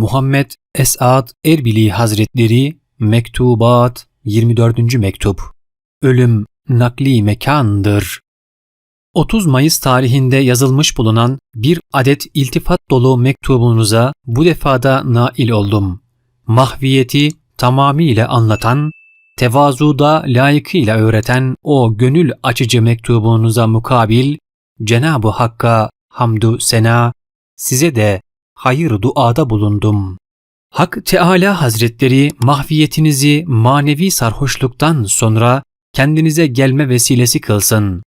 Muhammed Esad Erbili Hazretleri Mektubat 24. Mektup Ölüm nakli mekandır. 30 Mayıs tarihinde yazılmış bulunan bir adet iltifat dolu mektubunuza bu defada nail oldum. Mahviyeti tamamiyle anlatan, tevazuda layıkıyla öğreten o gönül açıcı mektubunuza mukabil Cenab-ı Hakk'a hamdü sena, size de hayır duada bulundum. Hak Teala Hazretleri mahviyetinizi manevi sarhoşluktan sonra kendinize gelme vesilesi kılsın.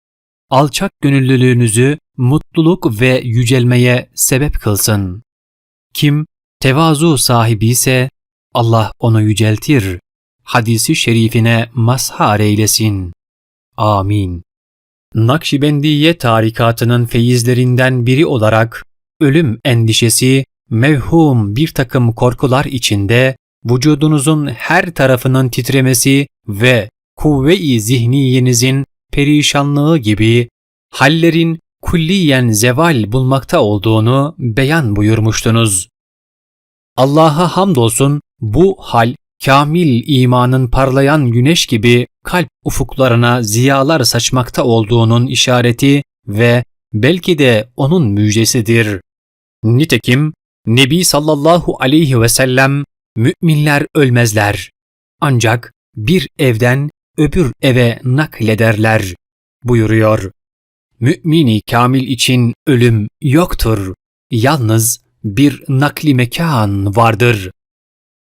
Alçak gönüllülüğünüzü mutluluk ve yücelmeye sebep kılsın. Kim tevazu sahibi ise Allah onu yüceltir. Hadisi şerifine mazhar eylesin. Amin. Nakşibendiye tarikatının feyizlerinden biri olarak ölüm endişesi, mevhum bir takım korkular içinde vücudunuzun her tarafının titremesi ve kuvve-i zihniyenizin perişanlığı gibi hallerin külliyen zeval bulmakta olduğunu beyan buyurmuştunuz. Allah'a hamdolsun bu hal kamil imanın parlayan güneş gibi kalp ufuklarına ziyalar saçmakta olduğunun işareti ve belki de onun müjdesidir. Nitekim Nebi sallallahu aleyhi ve sellem müminler ölmezler. Ancak bir evden öbür eve naklederler buyuruyor. Mümini kamil için ölüm yoktur. Yalnız bir nakli mekan vardır.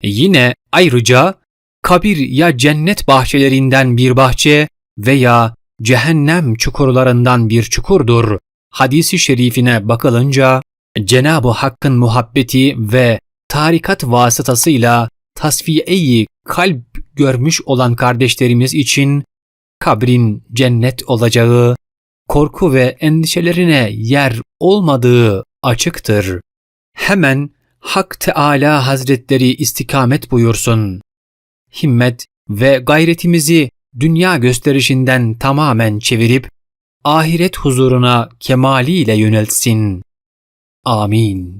Yine ayrıca kabir ya cennet bahçelerinden bir bahçe veya cehennem çukurlarından bir çukurdur. Hadisi şerifine bakılınca Cenab-ı Hakk'ın muhabbeti ve tarikat vasıtasıyla tasfiye-i kalp görmüş olan kardeşlerimiz için kabrin cennet olacağı, korku ve endişelerine yer olmadığı açıktır. Hemen Hak Teala Hazretleri istikamet buyursun. Himmet ve gayretimizi dünya gösterişinden tamamen çevirip ahiret huzuruna kemaliyle yöneltsin. Amin.